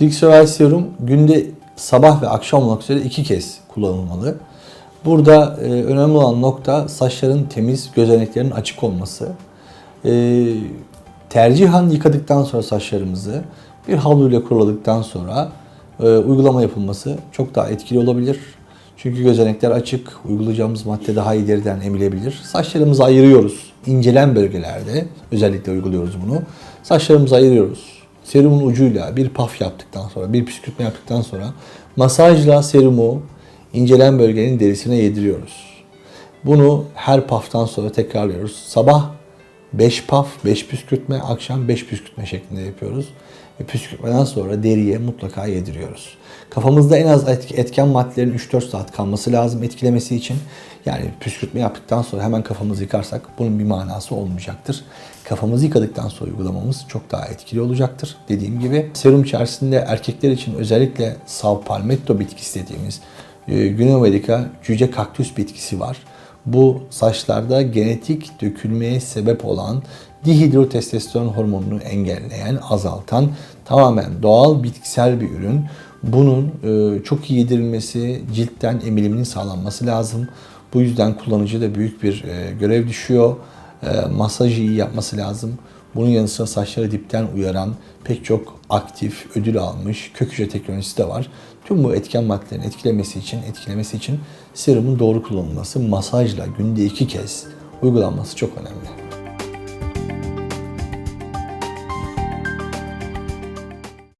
Trixovel serum günde sabah ve akşam olmak üzere iki kez kullanılmalı. Burada e, önemli olan nokta saçların temiz, gözeneklerin açık olması. E, tercihan yıkadıktan sonra saçlarımızı bir havluyla kuruladıktan sonra e, uygulama yapılması çok daha etkili olabilir. Çünkü gözenekler açık, uygulayacağımız madde daha iyi deriden emilebilir. Saçlarımızı ayırıyoruz. İncelen bölgelerde özellikle uyguluyoruz bunu. Saçlarımızı ayırıyoruz. Serumun ucuyla bir paf yaptıktan sonra, bir püskürtme yaptıktan sonra masajla serumu incelen bölgenin derisine yediriyoruz. Bunu her paftan sonra tekrarlıyoruz. Sabah 5 paf, 5 püskürtme, akşam 5 püskürtme şeklinde yapıyoruz. Ve püskürtmeden sonra deriye mutlaka yediriyoruz. Kafamızda en az etk- etken maddelerin 3-4 saat kalması lazım etkilemesi için. Yani püskürtme yaptıktan sonra hemen kafamızı yıkarsak bunun bir manası olmayacaktır. Kafamızı yıkadıktan sonra uygulamamız çok daha etkili olacaktır. Dediğim gibi serum içerisinde erkekler için özellikle Sav palmetto bitkisi dediğimiz e, Güney Amerika cüce kaktüs bitkisi var. Bu saçlarda genetik dökülmeye sebep olan dihidrotestosteron hormonunu engelleyen, azaltan tamamen doğal bitkisel bir ürün. Bunun e, çok iyi yedirilmesi, ciltten emiliminin sağlanması lazım. Bu yüzden kullanıcı da büyük bir e, görev düşüyor. E, masajı iyi yapması lazım. Bunun yanı sıra saçları dipten uyaran pek çok aktif, ödül almış kök hücre teknolojisi de var. Tüm bu etken maddelerin etkilemesi için, etkilemesi için serumun doğru kullanılması, masajla günde iki kez uygulanması çok önemli.